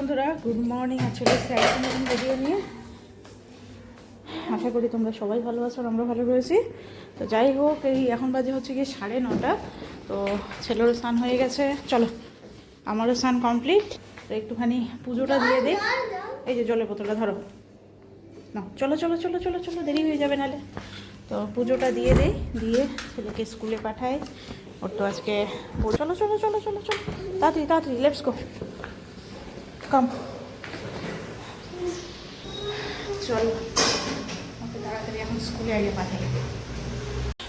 বন্ধুরা good morning আসলে sir নতুন ভিডিও নিয়ে। আশা করি তোমরা সবাই ভালো আছো আমরা ভালো রয়েছি। তো যাই হোক, এই এখন বাজে হচ্ছে গিয়ে সাড়ে নটা। তো ছেলেরও স্নান হয়ে গেছে। চলো, আমারও স্নান কমপ্লিট তো একটুখানি পুজোটা দিয়ে দিই এই যে জলের বোতলটা ধরো। না চলো চলো চলো চলো চলো, দেরি হয়ে যাবে নালে। তো পুজোটা দিয়ে দেই দিয়ে ছেলেকে স্কুলে পাঠাই ওর তো আজকে চলো চলো চলো চলো চলো, তাড়াতাড়ি তাড়াতাড়ি লেটস গো কাম। চলো। ওকে তাড়াতাড়ি এখন স্কুলে আগে পাঠাই।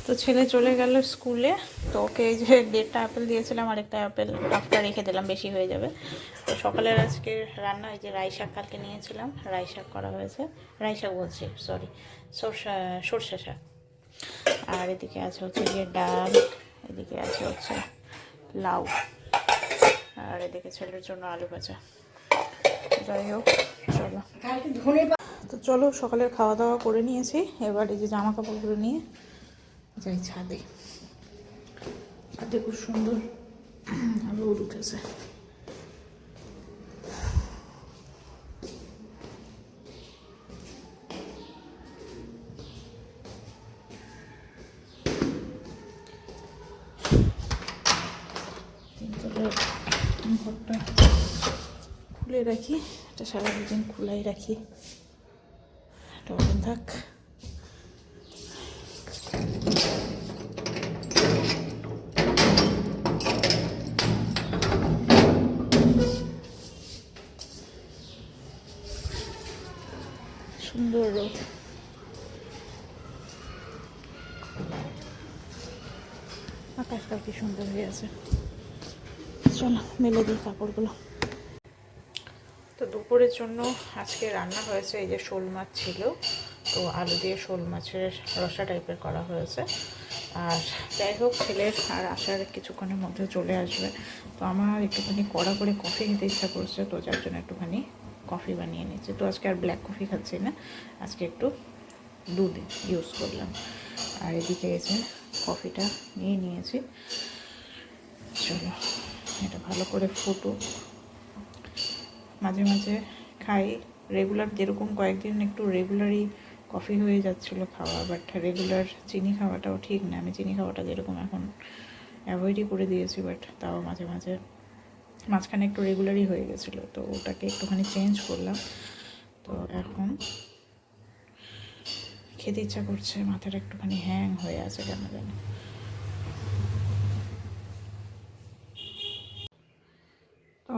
তো ছেলে চলে গেল স্কুলে তো ওকে এই যে দেড়টা অ্যাপেল দিয়েছিলাম আর একটা অ্যাপেল হাফটা রেখে দিলাম বেশি হয়ে যাবে। তো সকালের আজকে রান্না এই যে রাই শাক কালকে নিয়েছিলাম রাই শাক করা হয়েছে। রাই শাক বলছি সরি সরষা সর্ষে শাক। আর এদিকে আছে হচ্ছে গিয়ে ডাল এদিকে আছে হচ্ছে লাউ। আর এদিকে ছেলের জন্য আলু ভাজা। যাই হোক, চলো। তো চলো, সকালের খাওয়া দাওয়া করে নিয়েছি। এবার এই যে জামা কাপড়গুলো নিয়ে যাই ছাদে। ছাদে খুব সুন্দর রোদ উঠেছে। ঘরটা। খুলে রাখি, এটা সারা দিন খোলাই রাখি। থাক। সুন্দর রোদ। আকাশটাও কি সুন্দর হয়ে আছে। চলো, মেলে দিই কাপড়গুলো। তো দুপুরের জন্য আজকে রান্না হয়েছে, এই যে শোল মাছ ছিল। তো আলু দিয়ে শোল মাছের রসা টাইপের করা হয়েছে। আর যাই হোক, ছেলের আর আসার কিছুক্ষণের মধ্যে চলে আসবে। তো আমার একটুখানি কড়া করে কফি খেতে ইচ্ছা করছে, তো যার জন্য একটুখানি কফি বানিয়ে নিচ্ছি তো আজকে আর ব্ল্যাক কফি খাচ্ছি না, আজকে একটু দুধ ইউজ করলাম। আর এদিকে এসে কফিটা নিয়ে নিয়েছি। চলো, এটা ভালো করে ফুটুক। মাঝে মাঝে খাই। রেগুলার যেরকম কয়েকদিন একটু রেগুলারই কফি হয়ে যাচ্ছিল খাওয়া বাট রেগুলার চিনি খাওয়াটাও ঠিক না। আমি চিনি খাওয়াটা যেরকম এখন অ্যাভয়েডই করে দিয়েছি বাট তাও মাঝে মাঝে মাঝখানে একটু রেগুলারই হয়ে গেছিল, তো ওটাকে একটুখানি চেঞ্জ করলাম। তো এখন খেতে ইচ্ছা করছে, মাথাটা একটুখানি হ্যাং হয়ে আছে কেন জানি।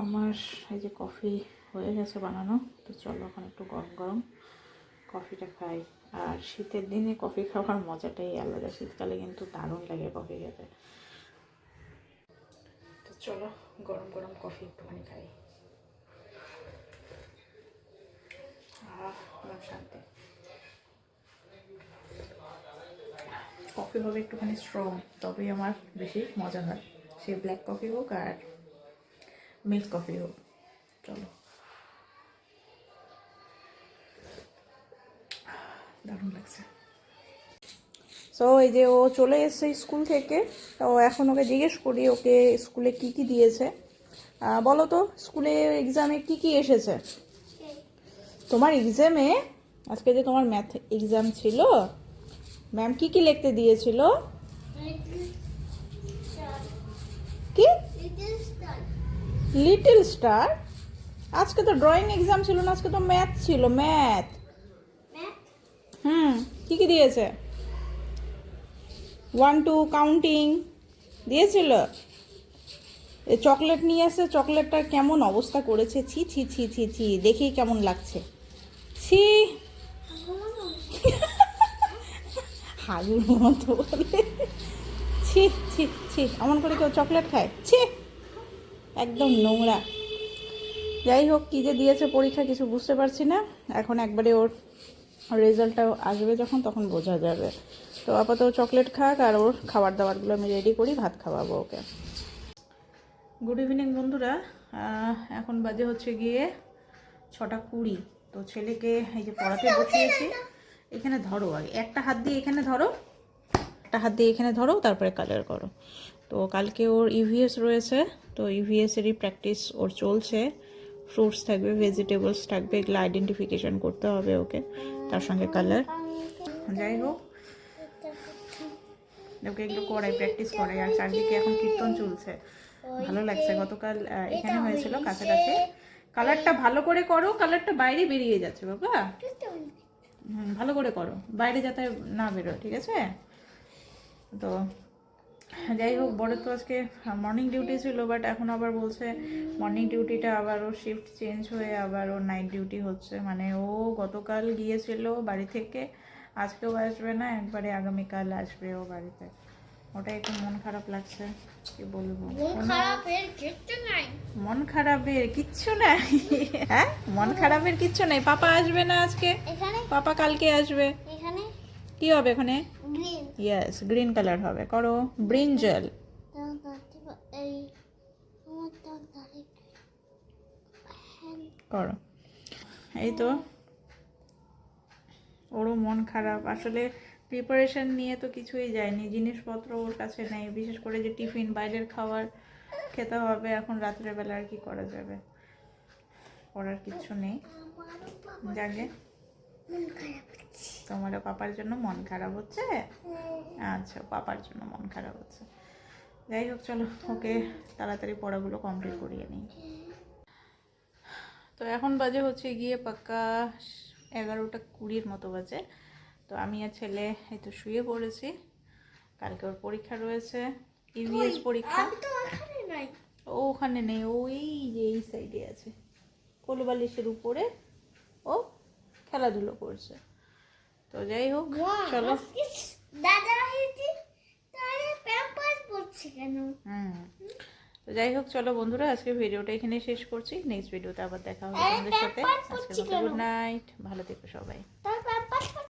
আমার এই যে কফি হয়ে গেছে বানানো, তো চলো এখন একটু গরম গরম কফিটা খাই। আর শীতের দিনে কফি খাওয়ার মজাটাই আলাদা, শীতকালে কিন্তু দারুণ লাগে কফি খেতে। তো চলো গরম গরম কফি একটুখানি খাই। শান্তি। কফি হবে একটুখানি স্ট্রং তবেই আমার বেশি মজা হয়। সে ব্ল্যাক কফি হোক আর মিল্ক কফি হোক চলো। দারুণ লাগছে। সো এই যে ও চলে এসেছে স্কুল থেকে তো এখন ওকে জিজ্ঞেস করি ওকে স্কুলে কি কি দিয়েছে। বলো তো স্কুলে এক্সামে কি কি এসেছে? তোমার এক্সামে আজকে যে তোমার ম্যাথ এক্সাম ছিল ম্যাম কি কি লিখতে দিয়েছিল? কি? লিটল স্টার আজকে তো ড্রয়িং এক্সাম ছিল না আজকে তো ম্যাথ ছিল ম্যাথ হুম কি কি দিয়েছে? ওয়ান টু কাউন্টিং দিয়েছিল? এ চকলেট নিয়ে এসে চকলেটটা কেমন অবস্থা করেছে? ছি ছি ছি ছি ছি দেখেই কেমন লাগছে। ছি। হাগুর মতো বলে। ছি ছি ছি এমন করে কেউ চকলেট খায়। ছি। একদম নোংরা। যাই হোক, কী যে দিয়েছে পরীক্ষা কিছু বুঝতে পারছি না। এখন একবারে ওর রেজাল্টটা আসবে যখন, তখন বোঝা যাবে। তো আপাতত চকলেট খাক আর ওর খাবার দাবারগুলো আমি রেডি করি, ভাত খাওয়াবো ওকে। গুড ইভিনিং বন্ধুরা। এখন বাজে হচ্ছে গিয়ে ছটা কুড়ি। তো ছেলেকে এই যে পড়াতে বসিয়েছি। এখানে ধরো আগে। একটা হাত দিয়ে এখানে ধরো। একটা হাত দিয়ে এখানে ধরো, তারপরে কালার করো। তো কালকে ওর ইভিএস রয়েছে, তো ইভিএসেরই প্র্যাকটিস ওর চলছে। ফ্রুটস থাকবে ভেজিটেবলস থাকবে, এগুলো আইডেন্টিফিকেশন করতে হবে ওকে, তার সঙ্গে কালার যাই হোক, ওকে এগুলো করাই প্র্যাকটিস করাই। আর চারদিকে এখন কীর্তন চলছে। ভালো লাগছে। গতকাল এখানে হয়েছিল কাছাকাছি। কালারটা ভালো করে করো কালারটা বাইরে বেরিয়ে যাচ্ছে, বাবা। ভালো করে করো। বাইরে যাতে না বেরো ঠিক আছে? তো যাই হোক বড় তো আজকে মর্নিং ডিউটি ছিল বাট এখন আবার বলছে মর্নিং ডিউটিটা আবার ও শিফট চেঞ্জ হয়ে আবার ও নাইট ডিউটি হচ্ছে। মানে ও গতকাল গিয়েছিল বাড়ি থেকে আজকেও আসবে না একবারে আগামীকাল আসবে ও বাড়িতে। ওটাই একটু মন খারাপ লাগছে কি বলব? মন খারাপের কিচ্ছু নাই। হ্যাঁ? মন খারাপের কিচ্ছু নাই? পাপা আসবে না আজকে? পাপা কালকে আসবে। কি হবে এখানে? গ্রিন ইয়েস গ্রিন কালার হবে। করো ব্রিঞ্জল করো। এই তো। ওরও মন খারাপ। আসলে প্রিপারেশন নিয়ে তো কিছুই যায়নি। জিনিসপত্র ওর কাছে নেই। বিশেষ করে যে টিফিন বাইরের খাবার খেতে হবে। এখন রাত্রেবেলা আর কি করা যাবে? করার কিছু নেই। যাকে তোমারও পাপার জন্য মন খারাপ হচ্ছে? আচ্ছা পাপার জন্য মন খারাপ হচ্ছে। যাই হোক চলো ওকে তাড়াতাড়ি পড়াগুলো কমপ্লিট করিয়ে নিই। তো এখন বাজে হচ্ছে গিয়ে পাক্কা এগারোটা কুড়ির মতো বাজে। তো আমি আর ছেলে এই তো শুয়ে পড়েছি। কালকে ওর পরীক্ষা রয়েছে ইভিএস পরীক্ষা। ও ওখানে নেই ও এই যে এই সাইডে আছে। কোলবালিশের উপরে। ও খেলাধুলো করছে। তো যাই হোক চলো। দাদা কেন? হুম। তো যাই হোক চলো বন্ধুরা আজকে ভিডিওটা এখানে শেষ করছি। নেক্সট ভিডিওতে আবার দেখা হবে তোমাদের সাথে। আজকে গুড নাইট ভালো থেকো সবাই।